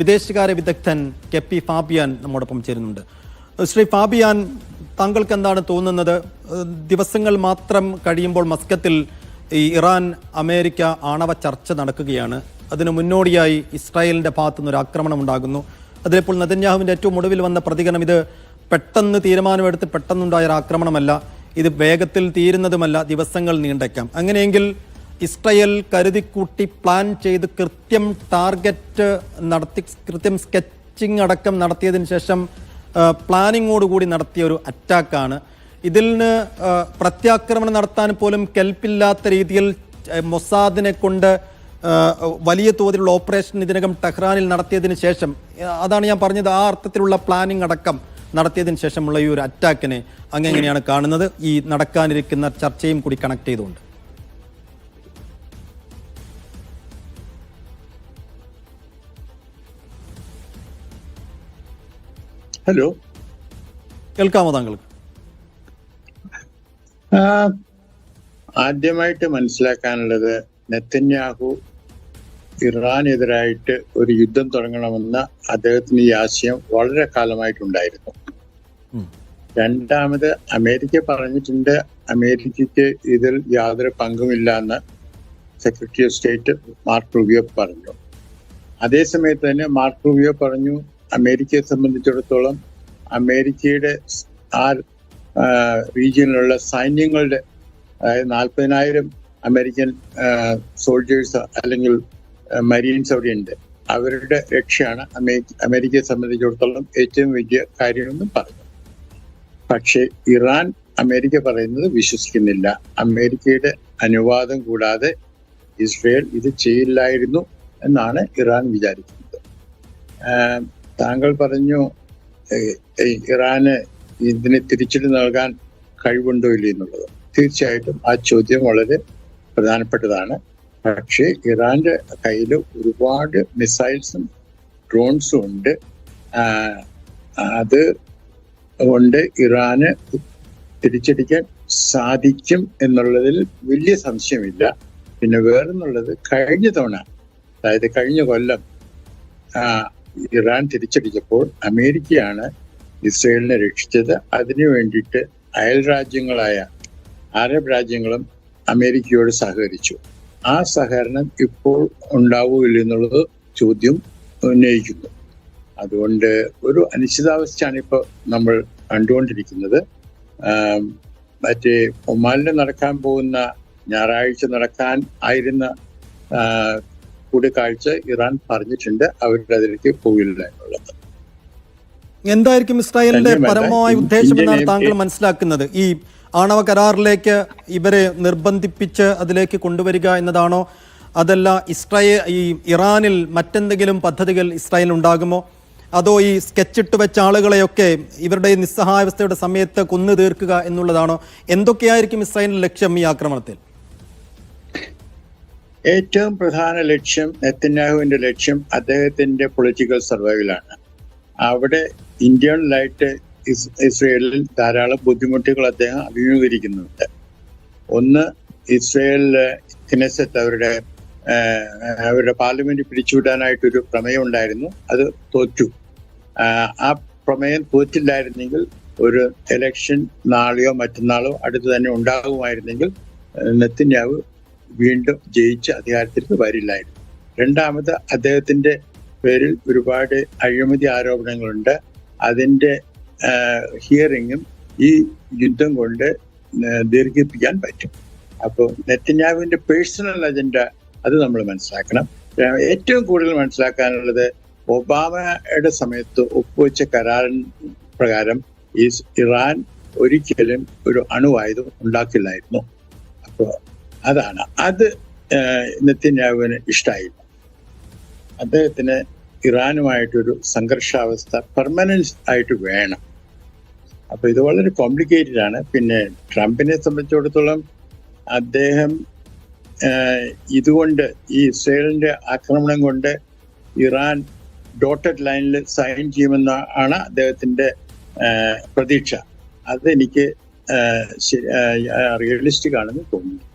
വിദേശകാര്യ വിദഗ്ധൻ K P Fabian നമ്മോടൊപ്പം ചേരുന്നുണ്ട്. ശ്രീ ഫാബിയാൻ താങ്കൾക്ക് എന്താണ് തോന്നുന്നത്? ദിവസങ്ങൾ മാത്രം കഴിയുമ്പോൾ മസ്കത്തിൽ ഈ ഇറാൻ അമേരിക്ക ആണവ ചർച്ച നടക്കുകയാണ്. അതിന് മുന്നോടിയായി ഇസ്രായേലിന്റെ ഭാഗത്തു നിന്ന് ഒരു ആക്രമണം ഉണ്ടാകുന്നു അതിലിപ്പോൾ നെതന്യാഹുവിന്റെ ഏറ്റവും ഒടുവിൽ വന്ന പ്രതികരണം ഇത് പെട്ടെന്ന് തീരുമാനമെടുത്ത് പെട്ടെന്നുണ്ടായ ആക്രമണമല്ല. ഇത് വേഗത്തിൽ തീരുന്നതുമല്ല ദിവസങ്ങൾ നീണ്ടേക്കാം. അങ്ങനെയെങ്കിൽ ഇസ്രയേൽ കരുതിക്കൂട്ടി പ്ലാൻ ചെയ്ത് കൃത്യം ടാർഗറ്റ് നടത്തി കൃത്യം സ്കെച്ചിങ് അടക്കം നടത്തിയതിന് ശേഷം പ്ലാനിങ്ങോടുകൂടി നടത്തിയ ഒരു അറ്റാക്കാണ്. ഇതിന് പ്രത്യാക്രമണം നടത്താൻ പോലും കെൽപ്പില്ലാത്ത രീതിയിൽ മൊസാദിനെ കൊണ്ട് വലിയ തോതിലുള്ള ഓപ്പറേഷൻ ഇതിനകം ടെഹ്റാനിൽ നടത്തിയതിന് ശേഷം അതാണ് ഞാൻ പറഞ്ഞത് ആ അർത്ഥത്തിലുള്ള പ്ലാനിംഗ് അടക്കം നടത്തിയതിന് ശേഷമുള്ള ഈ ഒരു അറ്റാക്കിനെ അങ്ങ് എങ്ങനെയാണ് കാണുന്നത്? ഈ നടക്കാനിരിക്കുന്ന ചർച്ചയും കൂടി കണക്ട് ചെയ്തുകൊണ്ട്. ഹലോ. കേൾക്കാമോ താങ്കൾക്ക്? ആദ്യമായിട്ട് മനസ്സിലാക്കാനുള്ളത് നെത്തന്യാഹു ഇറാനെതിരായിട്ട് ഒരു യുദ്ധം തുടങ്ങണമെന്ന അദ്ദേഹത്തിന് ഈ ആശയം വളരെ കാലമായിട്ടുണ്ടായിരുന്നു. രണ്ടാമത് അമേരിക്ക പറഞ്ഞിട്ടുണ്ട് അമേരിക്കയ്ക്ക് ഇതിൽ യാതൊരു പങ്കുമില്ല എന്ന് secretary of state Marco Rubio പറഞ്ഞു. അതേസമയത്ത് തന്നെ മാർക്ക് റുബിയോ പറഞ്ഞു അമേരിക്കയെ സംബന്ധിച്ചിടത്തോളം അമേരിക്കയുടെ ആ റീജിയനിലുള്ള സൈന്യങ്ങളുടെ നാൽപ്പതിനായിരം അമേരിക്കൻ സോൾജേഴ്സ് അല്ലെങ്കിൽ മരീൻസ് അവിടെ ഉണ്ട് അവരുടെ രക്ഷയാണ് അമേരിക്ക അമേരിക്കയെ സംബന്ധിച്ചിടത്തോളം ഏറ്റവും വലിയ കാര്യമെന്നും പറഞ്ഞു പക്ഷേ ഇറാൻ അമേരിക്ക പറയുന്നത് വിശ്വസിക്കുന്നില്ല. അമേരിക്കയുടെ അനുവാദം കൂടാതെ ഇസ്രയേൽ ഇത് ചെയ്യില്ലായിരുന്നു എന്നാണ് ഇറാൻ വിചാരിക്കുന്നത്. താങ്കൾ പറഞ്ഞു ഇറാന് ഇതിന് തിരിച്ചടി നൽകാൻ കഴിവുണ്ടോ ഇല്ല എന്നുള്ളത്. തീർച്ചയായിട്ടും ആ ചോദ്യം വളരെ പ്രധാനപ്പെട്ടതാണ്. പക്ഷേ ഇറാന്റെ കയ്യിൽ ഒരുപാട് മിസൈൽസും ഡ്രോൺസും ഉണ്ട്. അത് കൊണ്ട് ഇറാന് തിരിച്ചടിക്കാൻ സാധിക്കും എന്നുള്ളതിൽ വലിയ സംശയമില്ല. പിന്നെ വേറെന്നുള്ളത് കഴിഞ്ഞ തവണ അതായത് കഴിഞ്ഞ കൊല്ലം ഇറാൻ തിരിച്ചടിച്ചപ്പോൾ അമേരിക്കയാണ് ഇസ്രയേലിനെ രക്ഷിച്ചത്. അതിനു വേണ്ടിയിട്ട് അയൽ രാജ്യങ്ങളായ അറബ് രാജ്യങ്ങളും അമേരിക്കയോട് സഹകരിച്ചു. ആ സഹകരണം ഇപ്പോൾ ഉണ്ടാവുകയില്ല എന്നുള്ളത് ചോദ്യം ഉന്നയിക്കുന്നു. അതുകൊണ്ട് ഒരു അനിശ്ചിതാവസ്ഥയാണ് ഇപ്പോൾ നമ്മൾ കണ്ടുകൊണ്ടിരിക്കുന്നത്. മറ്റേ ഒമാനിൽ നടക്കാൻ പോകുന്ന ഞായറാഴ്ച നടക്കാൻ ആയിരുന്ന കൂടിക്കാഴ്ച ഇറാൻ പറഞ്ഞിട്ടുണ്ട്. അവരതിലേക്ക് പോകില്ല എന്നുള്ളത്. എന്തായിരിക്കും ഇസ്രായേലിന്റെ പരമമായ ഉദ്ദേശം എന്നാണ് താങ്കൾ മനസ്സിലാക്കുന്നത്? ഈ ആണവ കരാറിലേക്ക് ഇവരെ നിർബന്ധിപ്പിച്ച് അതിലേക്ക് കൊണ്ടുവരിക എന്നതാണോ? അതല്ല ഇസ്രായേൽ ഈ ഇറാനിൽ മറ്റെന്തെങ്കിലും പദ്ധതികൾ ഇസ്രായേൽ ഉണ്ടാകുമോ? അതോ ഈ സ്കെച്ചിട്ട് വെച്ച ആളുകളെയൊക്കെ ഇവരുടെ നിസ്സഹായാവസ്ഥയുടെ സമയത്ത് കൊന്നു തീർക്കുക എന്നുള്ളതാണോ? എന്തൊക്കെയായിരിക്കും ഇസ്രായേലിന്റെ ലക്ഷ്യം ഈ ആക്രമണത്തിൽ? ഏറ്റവും പ്രധാന ലക്ഷ്യം നെത്തന്യാഹുവിന്റെ ലക്ഷ്യം അദ്ദേഹത്തിന്റെ പൊളിറ്റിക്കൽ സർവൈവലാണ് അവിടെ ഇന്ത്യയിലായിട്ട് ഇസ് ഇസ്രയേലിൽ ധാരാളം ബുദ്ധിമുട്ടുകൾ അദ്ദേഹം അഭിമുഖീകരിക്കുന്നുണ്ട്. ഒന്ന് ഇസ്രയേലിലെ കിനസത്ത് അവരുടെ അവരുടെ പാർലമെന്റ് പിരിച്ചുവിടാനായിട്ടൊരു പ്രമേയം ഉണ്ടായിരുന്നു അത് തോറ്റു. ആ പ്രമേയം തോറ്റില്ലായിരുന്നെങ്കിൽ ഒരു എലക്ഷൻ നാളെയോ മറ്റന്നാളോ അടുത്ത് തന്നെ ഉണ്ടാകുമായിരുന്നെങ്കിൽ നെത്തന്യാഹു വീണ്ടും ജയിച്ച് അധികാരത്തിലേക്ക് വരില്ലായിരുന്നു. രണ്ടാമത് അദ്ദേഹത്തിന്റെ പേരിൽ ഒരുപാട് അഴിമതി ആരോപണങ്ങളുണ്ട്. അതിന്റെ ഹിയറിങ്ങും ഈ യുദ്ധം കൊണ്ട് ദീർഘിപ്പിക്കാൻ പറ്റും. അപ്പോൾ നെറ്റന്യാവിന്റെ പേഴ്സണൽ അജണ്ട അത് നമ്മൾ മനസ്സിലാക്കണം. ഏറ്റവും കൂടുതൽ മനസ്സിലാക്കാനുള്ളത് ഒബാമയുടെ സമയത്ത് ഒപ്പുവെച്ച കരാറിൻ പ്രകാരം ഈ ഇറാൻ ഒരിക്കലും ഒരു അണുവായുധം ഉണ്ടാക്കില്ലായിരുന്നു. അപ്പോൾ അതാണ്. അത് നെത്തന്യാഹുവിന് ഇഷ്ടമായില്ല അദ്ദേഹത്തിന് ഇറാനുമായിട്ടൊരു സംഘർഷാവസ്ഥ പെർമനൻസ് ആയിട്ട് വേണം. അപ്പൊ ഇത് വളരെ കോംപ്ലിക്കേറ്റഡ് ആണ്. പിന്നെ ട്രംപിനെ സംബന്ധിച്ചിടത്തോളം അദ്ദേഹം ഇതുകൊണ്ട് ഈ ഇസ്രയേലിന്റെ ആക്രമണം കൊണ്ട് ഇറാൻ ഡോട്ടഡ് ലൈനിൽ സൈൻ ചെയ്യുമെന്ന ആണ് അദ്ദേഹത്തിന്റെ പ്രതീക്ഷ. അതെനിക്ക് റിയലിസ്റ്റിക് ആണെന്ന് തോന്നുന്നു